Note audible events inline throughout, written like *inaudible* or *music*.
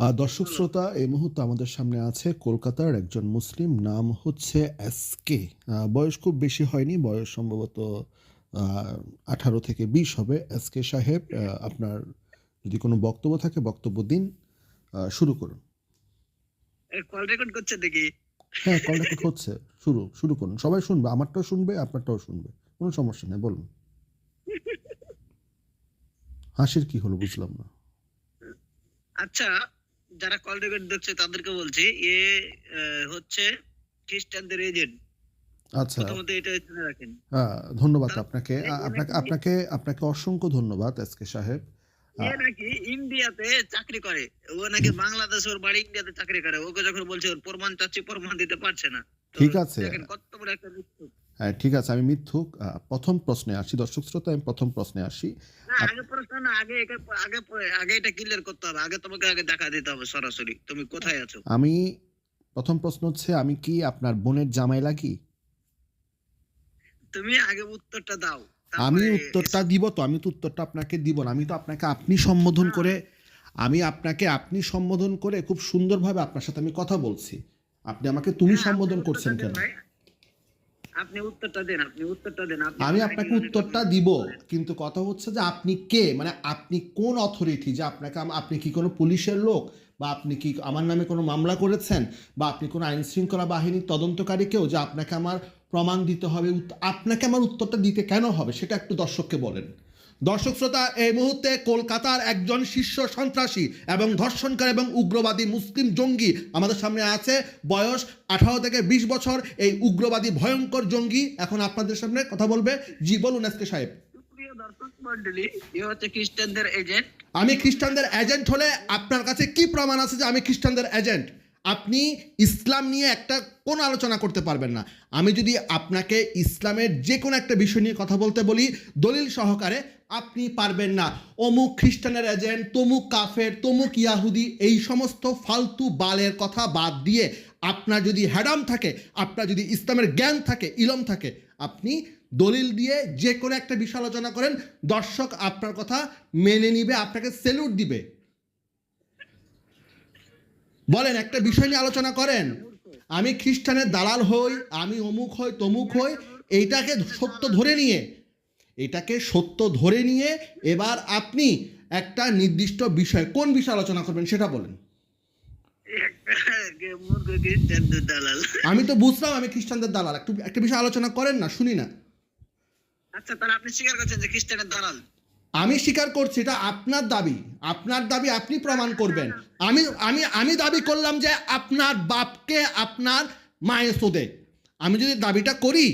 দর্শক শ্রোতা এই মুহূর্তে আমাদের সামনে আছে কলকাতার একজন মুসলিম নাম হচ্ছে এস কে বয়স খুব বেশি হয়নি বয়স সম্ভবত আঠারো থেকে বিশ হবে। এস কে সাহেব আপনার যদি কোনো বক্তব্য থাকে বক্তব্য দিন শুরু করুন। কল রেকর্ড করছে দেখি। হ্যাঁ কল রেকর্ড হচ্ছে। শুরু শুরু করুন। সবাই শুনবে আমারটাও শুনবে আপনারটাও শুনবে। কোনো সমস্যা নেই বলুন। *laughs* হাসির কি হলো বুঝলাম না। আচ্ছা যারা কল রেকর্ড দেখছে তাদেরকে বলছি এ হচ্ছে খ্রিস্টানদের এজেন্ট আচ্ছা। আহ, ধন্যবাদ আপনাকে। আপনাকে আপনাকে আপনাকে অসংখ্য ধন্যবাদ সাহেব। এ নাকি ইন্ডিয়াতে চাকরি করে। ও নাকি বাংলাদেশ ওর বাড়ি ইন্ডিয়াতে চাকরি করে। ওকে যখন বলছে ওর প্রমাণ চাচ্ছি প্রমাণ দিতে পারছে না। ঠিক আছে। দেখেন কত বড় একটা। হ্যাঁ ঠিক আছে আমি মিথ্যুক। প্রথম প্রশ্নে আসি। দর্শক শ্রোতা আমি প্রথম প্রশ্নে আসি। আগে প্রশ্ন না আগে আগে আগে এটা ক্লিয়ার করতে হবে। আগে তোমাকে আগে দেখা দিতে হবে সরাসরি। তুমি কোথায় আছো? আমি প্রথম প্রশ্ন হচ্ছে আমি কি আপনার বোনের জামাই লাগি? তুমি আগে উত্তরটা দাও। আমি উত্তরটা দিব তো আমি তো উত্তরটা আপনাকে দিব না। আমি তো আপনাকে আপনি সম্বোধন করে আমি আপনাকে আপনি সম্বোধন করে খুব সুন্দরভাবে আপনার সাথে আমি কথা বলছি। আপনি আমাকে তুমি সম্বোধন করছেন কেন। আপনি উত্তরটা দেন আপনি উত্তরটা দেন আমি আপনাকে উত্তরটা দিব কিন্তু কথা হচ্ছে যে আপনি কে? মানে আপনি কোন অথরিটি যে আপনাকে আপনি কি কোনো পুলিশের লোক? বা আপনি কি আমার নামে কোনো মামলা করেছেন? বা আপনি কোনো আইন শৃঙ্খলা বাহিনীর তদন্তকারী কেউ যে আপনাকে আমার প্রমাণ দিতে হবে আপনাকে আমার উত্তরটা দিতে কেন হবে? সেটা একটু দর্শককে বলেন। দর্শক শ্রোতা এই মুহূর্তে কলকাতার একজন শীর্ষ সন্ত্রাসী এবং ধর্ষণকারী এবং উগ্রবাদী মুসলিম জঙ্গি আমাদের সামনে আছে। বয়স আঠারো থেকে বিশ বছর এই উগ্রবাদী ভয়ঙ্কর জঙ্গি। এখন আপনাদের সামনে কথা বলবে জি বলুন এসকে সাহেব আমি খ্রিস্টানদের এজেন্ট হলে আপনার কাছে কি প্রমাণ আছে যে আমি খ্রিস্টানদের এজেন্ট? আপনি ইসলাম নিয়ে একটা কোনো আলোচনা করতে পারবেন না। আমি যদি আপনাকে ইসলামের যে কোনো একটা বিষয় নিয়ে কথা বলতে বলি দলিল সহকারে আপনি পারবেন না। অমুক খ্রিস্টানের এজেন্ট, তমুক কাফের, তমুক ইয়াহুদি, এই সমস্ত ফালতু বালের কথা বাদ দিয়ে আপনার যদি হ্যাডাম থাকে, আপনার যদি ইসলামের জ্ঞান থাকে, ইলম থাকে, আপনি দলিল দিয়ে যে কোনো একটা বিষয় আলোচনা করেন, দর্শক আপনার কথা মেনে নিবে, আপনাকে সেলুট দিবে। বলেন, একটা বিষয় নিয়ে আলোচনা করেন। আমি খ্রিস্টানের দালাল হই, আমি অমুক হই, তমুক হই, এইটাকে সত্য ধরে নিয়ে এটাকে সত্য ধরে নিয়ে এবার আপনি একটা নির্দিষ্ট বিষয় কোন বিষয় আলোচনা করবেন সেটা বলেন। আমি তো বুঝলাম আমি খ্রিস্টানদের দালাল একটু একটা বিষয় আলোচনা করেন না শুনি না। আচ্ছা তাহলে আপনি স্বীকার করছেন যে খ্রিস্টানের দালাল? আমি স্বীকার করছি এটা আপনার দাবি আপনার দাবি আপনি প্রমাণ করবেন। আমি আমি আমি দাবি করলাম যে আপনার বাপকে আপনার মায়ের সোদে। আমি যদি দাবিটা করি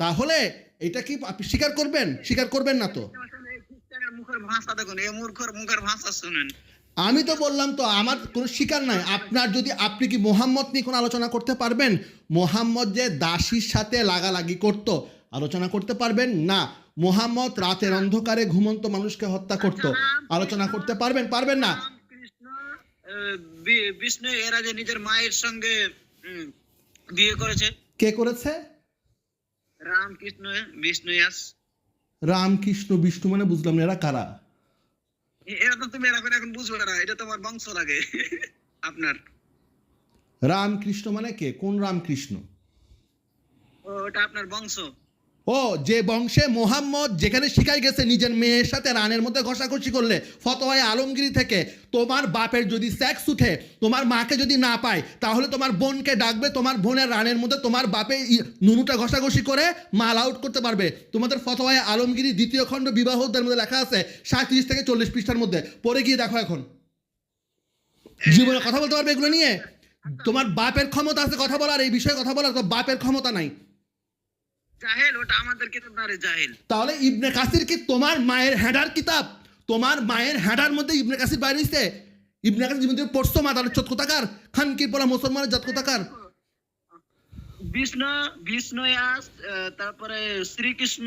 তাহলে এটা কি আপনি স্বীকার করবেন? স্বীকার করবেন না তো। আমি তো বললাম তো আমার কোনো স্বীকার নাই। আপনার যদি আপনি কি মোহাম্মদ নিয়ে কোনো আলোচনা করতে পারবেন? মোহাম্মদ যে দাসীর সাথে লাগালাগি করত আলোচনা করতে পারবেন? না। মোহাম্মদ রাতের অন্ধকারে ঘুমন্ত মানুষকে হত্যা করত আলোচনা করতে পারবেন? পারবেন না। বিষ্ণু এর আগে নিজের মায়ের সঙ্গে বিয়ে করেছে। কে করেছে? রামকৃষ্ণ বিষ্ণু রামকৃষ্ণ বিষ্ণু মানে বুঝলাম না এরা কারা? এরা তো তুমি এখন এখন বুঝবে না এটা তোমার বংশ লাগে *laughs* আপনার। রামকৃষ্ণ মানে কে? কোন রামকৃষ্ণ? ও, ওটা আপনার বংশ। ও, যে বংশে মোহাম্মদ, যেখানে শিখাই গেছে নিজের মেয়ের সাথে রানের মধ্যে ঘষাঘষি করলে, ফতোয়ায় আলমগিরি থেকে, তোমার বাপের যদি স্যাক্স উঠে, তোমার মাকে যদি না পায়, তাহলে তোমার বোনকে ডাকবে, তোমার বোনের রানের মধ্যে তোমার বাপে নুনুটা ঘষাঘষি করে মাল আউট করতে পারবে। তোমাদের ফতোয়ায় আলমগিরি দ্বিতীয় খণ্ড বিবাহদের মধ্যে লেখা আছে, সাঁত্রিশ থেকে চল্লিশ পৃষ্ঠার মধ্যে। পরে গিয়ে দেখো এখন। জীবনে কথা বলতে পারবে এগুলো নিয়ে? তোমার বাপের ক্ষমতা আছে কথা বলার, এই বিষয়ে কথা বলার, তো বাপের ক্ষমতা নাই। জাহেল, ওটা আমাদের কিতাব না রে জাহেল। তাহলে ইবনে কাসির কি তোমার মায়ের হ্যাডার কিতাব? তোমার মায়ের হ্যাডার মধ্যে ইবনে কাসির বাইরে হইছে ইবনে কাসির জীবন পড়ছো মাদার কোথাকার? খানকির পড়া মুসলমানের জাত বিষ্ণু বিষ্ণু তারপরে শ্রীকৃষ্ণ,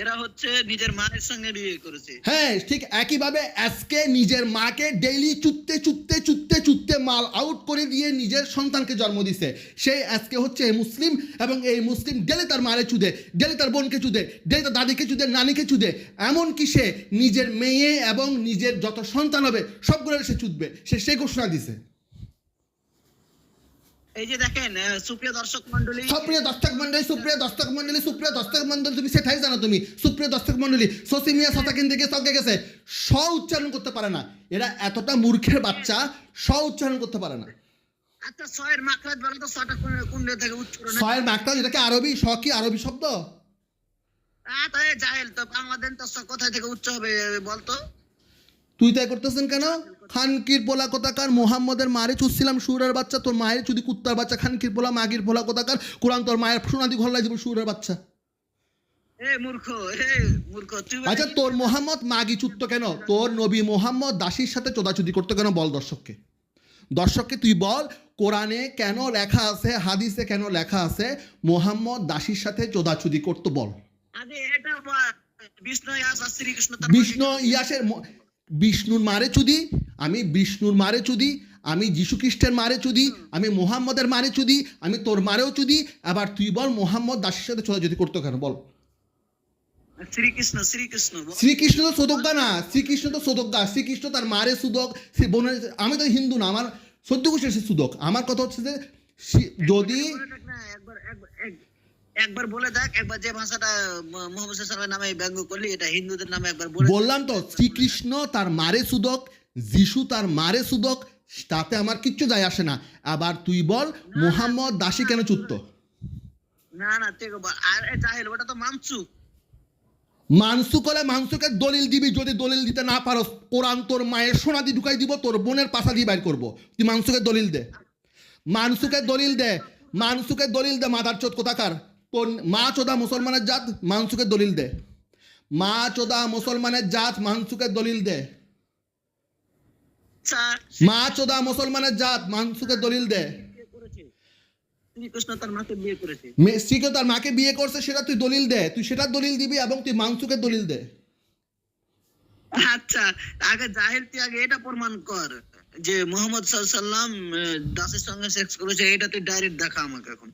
এরা হচ্ছে নিজের মায়ের সঙ্গে বিয়ে করেছে। হ্যাঁ ঠিক একইভাবে আজকে নিজের মাকে ডেইলি চুত্তে চুত্তে চুত্তে চুত্তে মাল আউট করে দিয়ে নিজের সন্তানকে জন্ম দিছে। সেই আজকে হচ্ছে মুসলিম এবং এই মুসলিম ডেলি তার মারে চুদে ডেলি তার বোনকে চুদে ডেলি তার দাদিকে চুদে, নানিকে চুদে। এমনকি সে নিজের মেয়ে এবং নিজের যত সন্তান হবে সবগুলো সে চুদবে। সে সেই ঘোষণা দিছে। এই যে দেখেন সুপ্রিয় দর্শক মন্ডলী সুপ্রিয় দর্শক মন্ডলী সুপ্রিয় দর্শক মন্ডলী সুপ্রিয় দর্শক মন্ডলী তুমি সেটাই জানো তুমি। সুপ্রিয় দর্শক মন্ডলী সসিমিয়া শতাকিন থেকে সঙ্গে গেছে। স উচ্চারণ করতে পারে না। এরা এতটা মূর্খের বাচ্চা স উচ্চারণ করতে পারে না। আচ্ছা ছয়ের মাখরাজ বলো তো ছটা কোন থেকে উচ্চারণ যেটাকে আরবি? স কি আরবি শব্দ? আহ, তাই জাহেল তো বাংলাদেশ তো কোথায় থেকে উচ্চ হবে বলতো? তুই তাই করতেছেন কেন? খানকির পোলা কোথাকার? মোহাম্মদের মারে চুচ্ছিলাম সুরের বাচ্চা তোর মায়ের চুদি কুত্তার বাচ্চা খানকির পোলা মাগির পোলা কোথাকার? কোরআন তোর মায়ের সোনাদি ঘর লাগবে সুরের বাচ্চা। আচ্ছা তোর মোহাম্মদ মাগি চুত্ত কেন? তোর নবী মোহাম্মদ দাসির সাথে চোদাচুদি করতো কেন বল দর্শককে? দর্শককে তুই বল কোরআনে কেন লেখা আছে হাদিসে কেন লেখা আছে মোহাম্মদ দাসির সাথে চোদাচুদি করতো বল। বিষ্ণু ইয়াসের বিষ্ণুর মারে চুদি আমি বিষ্ণুর মারে চুদি আমি যীশু খ্রিস্টের মারে চুদি আমি মোহাম্মদের মারে চুদি আমি তোর মারেও চুদি আবার তুই বল মোহাম্মদ দাসের সাথে চোদাচুদি করতো কেন বল। শ্রীকৃষ্ণ শ্রীকৃষ্ণ শ্রীকৃষ্ণ তো সোদজ্ঞা না শ্রীকৃষ্ণ তো সোদজ্ঞা শ্রীকৃষ্ণ তার মারে সুদক সে বোনের আমি তো হিন্দু না আমার সদ্য সে সুদক আমার কথা হচ্ছে যে যদি বলে দেখ না, একবার একবার এক- একবার বলে দেখ একবার যে ভাষাটা মোহাম্মদ সাল্লামের নামে ব্যঙ্গ করলি এটা হিন্দুদের নামে একবার বলে বললাম তো শ্রীকৃষ্ণ তার মারে সুদক যিশু তার মারে সুদক তাতে আমার কিচ্ছু যায় আসে না। আবার তুই বল মোহাম্মদ দাসী কেন চুত্ত? না না তুই। আর জাহেল ওটা তো মানসুক মানসুক হলে মানসুকের দলিল দিবি যদি দলিল দিতে না পারো কোরআন তোর মায়ের সোনা দিয়ে ঢুকাই দিব তোর বোনের পাশা দিয়ে বাইর করব। তুই মানসুকের দলিল দে। মানসুকে দলিল দে মানসুকে দলিল দে মাদার চোদ কোথাকার? মা চোদা মুসলমানের জাত? মানসুকের দলিল দে। মা চোদা মুসলমানের জাত মানসুকের দলিল দে। মা চোদা মুসলমানের জাত মানসুকের দলিল দে। শ্রীকৃষ্ণ তার মাকে বিয়ে করেছে। সেটা তুই দলিল দে। তুই সেটার দলিল দিবি এবং তুই মানসুকের দলিল দে। আচ্ছা আগে জাহেল তুই আগে এটা প্রমাণ কর যে মোহাম্মদ সাল্লাম দাসের সঙ্গে সেক্স করেছে এটা তুই ডাইরেক্ট দেখা আমাকে এখন।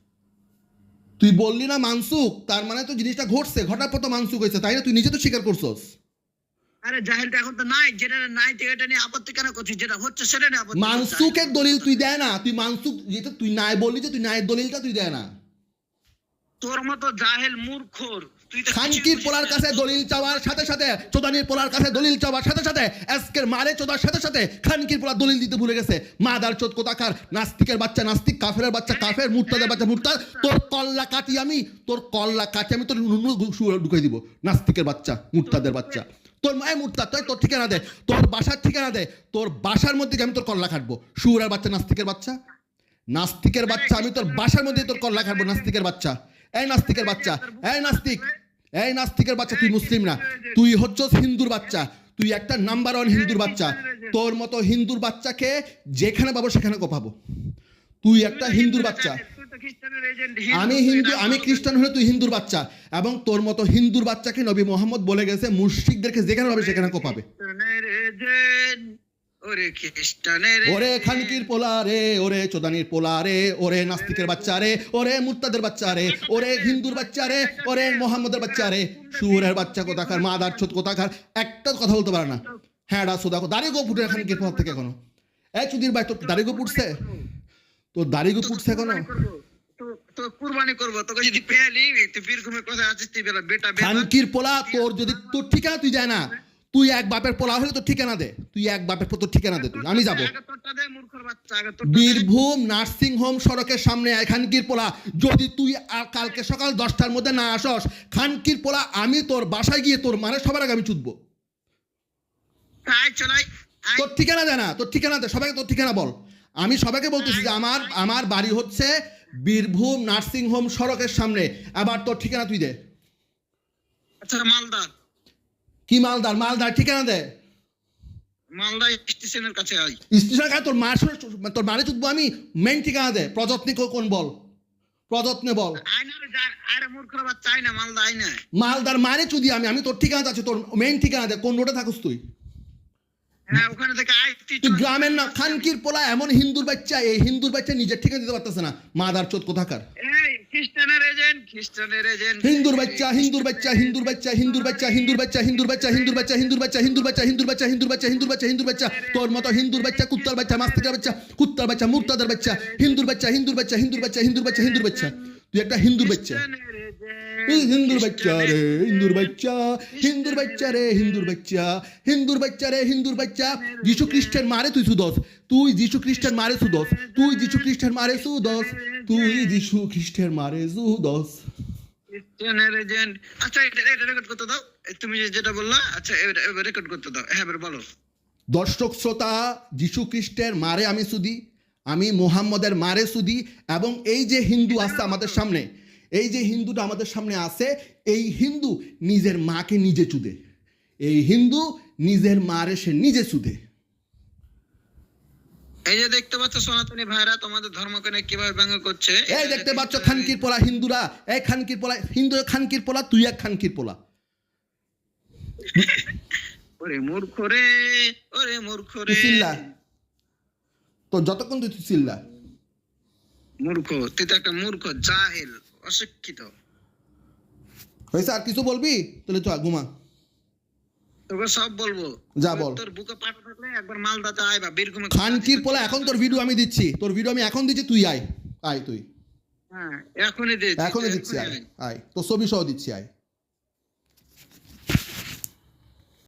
তুই বললি না মানসুক তার মানে তো জিনিসটা ঘটছে ঘটার পর তো মানসুক হয়েছে তাই না? তুই নিজে তো স্বীকার করছস। আরে জাহেলটা এখন তো নাই যেটা নাই এটা নিয়ে আপত্তি কেন করছিস? যেটা হচ্ছে সেটা নিয়ে আপত্তি মানসুকের দলিল তুই দেয় না তুই মানসুক যেটা তুই নাই বললি যে তুই নাই দলিলটা তুই দেয় না। তোর মতো জাহেল মূর্খর খানকির পোলার কাছে দলিল চাওয়ার সাথে সাথে চোদানির পোলার কাছে দলিল চাওয়ার সাথে সাথে আজকের মারে চোদার সাথে সাথে খানকির পোলার দলিল দিতে ভুলে গেছে। মাদার চোদ কোথাকার? নাস্তিকের বাচ্চা নাস্তিক কাফেরের বাচ্চা কাফের মুরতাদের বাচ্চা মুরতাদ। তোর কল্লা কাটি আমি তোর কল্লা কাটি আমি তোর দিব। নাস্তিকের বাচ্চা মুরতাদের বাচ্চা। তোর মায়ের তাই তোর ঠিকানা দে। তোর বাসার ঠিকানা দে। তোর বাসার মধ্যে আমি তোর কল্লা কাটবো শুয়ারের বাচ্চা নাস্তিকের বাচ্চা? নাস্তিকের বাচ্চা আমি তোর বাসার মধ্যে তোর কল্লা কাটবো নাস্তিকের বাচ্চা। এই নাস্তিকের বাচ্চা এই নাস্তিক এই নাস্তিকের বাচ্চা, তুই মুসলিম না। তুই হচ্ছস হিন্দুর বাচ্চা। তুই একটা নাম্বার ওয়ান হিন্দুর বাচ্চা। তোর মতো হিন্দুর বাচ্চাকে যেখানে পাবো সেখানে কোপাবো। তুই একটা হিন্দুর বাচ্চা। আমি হিন্দু, আমি খ্রিস্টান হলে তুই হিন্দুর বাচ্চা। এবং তোর মতো হিন্দুর বাচ্চাকে নবী মোহাম্মদ বলে গেছে, মুশরিকদেরকে যেখানে পাবে সেখানে কোপাবে। ওরে খ্রিস্টানের ওরে খানকির পোলা রে ওরে চোদানির পোলা রে ওরে নাস্তিকের বাচ্চা রে ওরে মুরতাদের বাচ্চা রে ওরে হিন্দুর বাচ্চা রে ওরে মোহাম্মদের বাচ্চা রে। সুরের বাচ্চা কোথাকার মাদার ছোট কোথাকার একটা কথা বলতে পারে না। হ্যাঁ ডাসো দেখো দাড়ি গো ফুটে খানকির পোলা থেকে এখনও। এই চুদির ভাই তোর দাড়ি গো ফুটছে তোর দাড়ি গো ফুটছে এখনও? কুরবানি করব। তো- তো কুরবানি করব তোকে যদি পেয়ালি তুই বীরভূমে কোথায় আছিস তুই বেটা বেটা। খানকির পোলা তোর যদি তোর ঠিকানা তুই যায় না। তুই এক বাপের পোলা হলে তোর ঠিকানা দে। তুই এক বাপের পর তোর ঠিকানা দে তুই আমি যাব। বীরভূম নার্সিং হোম সড়কের সামনে খানকির পোলা। যদি তুই আর কালকে সকাল দশটার মধ্যে না আসস, খানকির পোলা, আমি তোর বাসায় গিয়ে তোর মানে সবার আগে আমি চুদবো। তোর ঠিকানা দে না, তোর ঠিকানা দে, সবাইকে তোর ঠিকানা বল। আমি সবাইকে বলতেছি যে আমার আমার বাড়ি হচ্ছে বীরভূম নার্সিং হোম সড়কের সামনে। আবার তোর ঠিকানা তুই দে। আচ্ছা মালদা কি মালদার? মালদার ঠিকানা দে। মালদা স্টেশনের কাছে আয়। স্টেশন তোর মার তোর মারে চুদবো আমি মেন ঠিকানা দে। প্রযত্নে কোন বল? প্রযত্নে বল। মালদার মারে চুদি আমি আমি তোর ঠিকানা আছে তোর মেইন ঠিকানা দে। কোন রোডে থাকুস তুই হ্যাঁ ওখানে থেকে আইতি তুই গ্রামের না খানকির পোলা এমন হিন্দুর বাচ্চা এই হিন্দুর বাচ্চা নিজের ঠিকানা দিতে পারতেছে না মাদার চোদ কোথাকার হিন্দুর বাচ্চা হিন্দুর বাচ্চা হিন্দুর বাচ্চা হিন্দুর বাচ্চা হিন্দুর বাচ্চা হিন্দুর বাচ্চা হিন্দুর বাচ্চা হিন্দুর বাচ্চা হিন্দুর বাচ্চা হিন্দুর বাচ্চা হিন্দুর বাচ্চা হিন্দুর বাচ্চা হিন্দুর বাচ্চা তোর মতো হিন্দুর বাচ্চা কুত্তার বাচ্চা মাস্তিকার বাচ্চা কুত্তার বাচ্চা মুক্তাদের বাচ্চা হিন্দুর বাচ্চা হিন্দুর বাচ্চা হিন্দুর বাচ্চা হিন্দুর বাচ্চা হিন্দুর বাচ্চা তুই একটা হিন্দুর বাচ্চা হিন্দুর বাচ্চা রে হিন্দুর বাচ্চা হিন্দুর বাচ্চা রে হিন্দুর বাচ্চা হিন্দুর বাচ্চা রে হিন্দুর বাচ্চা যিশু খ্রিস্টের মারে তুই সুদস তুই যিশু খ্রিস্টের মারে সুদস তুই যিশু খ্রিস্টের মারে সুদস তুই যিশু খ্রিস্টের মারে সুদস আচ্ছা এটা এটা রেকর্ড করতে দাও তুমি যেটা বললা আচ্ছা এবার রেকর্ড করতে দাও হ্যাঁ বলো দর্শক শ্রোতা যিশু খ্রিস্টের মারে আমি সুদি আমি মোহাম্মদের মারে সুদি এবং এই যে হিন্দু আছে আমাদের সামনে এই যে হিন্দুটা আমাদের সামনে আছে এই হিন্দু নিজের মাকে নিজে চুদে। এই হিন্দু নিজের মারে সে নিজে চুদে। এই যে দেখতে পাচ্ছ সনাতনী ভাইরা তোমাদের ধর্মকে কীভাবে ব্যঙ্গ করছে এই দেখতে পাচ্ছ খানকির পোলা হিন্দুরা। এই খানকির পোলা হিন্দু খানকির পোলা তুই এক খানকির পোলা। ওরে মূর্খ রে ওরে মূর্খ রে। চিল্লা। তো যতক্ষণ তুই তুই চিল্লা। মূর্খ তুই তো একটা মূর্খ জাহেল। অশিক্ষিত। হয়েছে আর কিছু বলবি? তাহলে তো ঘুমা। তোকে সব বলব। যা বল। তোর বুকে পাটা থাকলে একবার মালদাতে আয় বা বীরভূমে খানকির পোলা এখন তোর ভিডিও আমি দিচ্ছি। তোর ভিডিও আমি এখন দিচ্ছি তুই আয়। আয় তুই। হ্যাঁ এখনই দে এখনই দিচ্ছি আয়। আয়। তোর ছবি সহ দিচ্ছি আয়।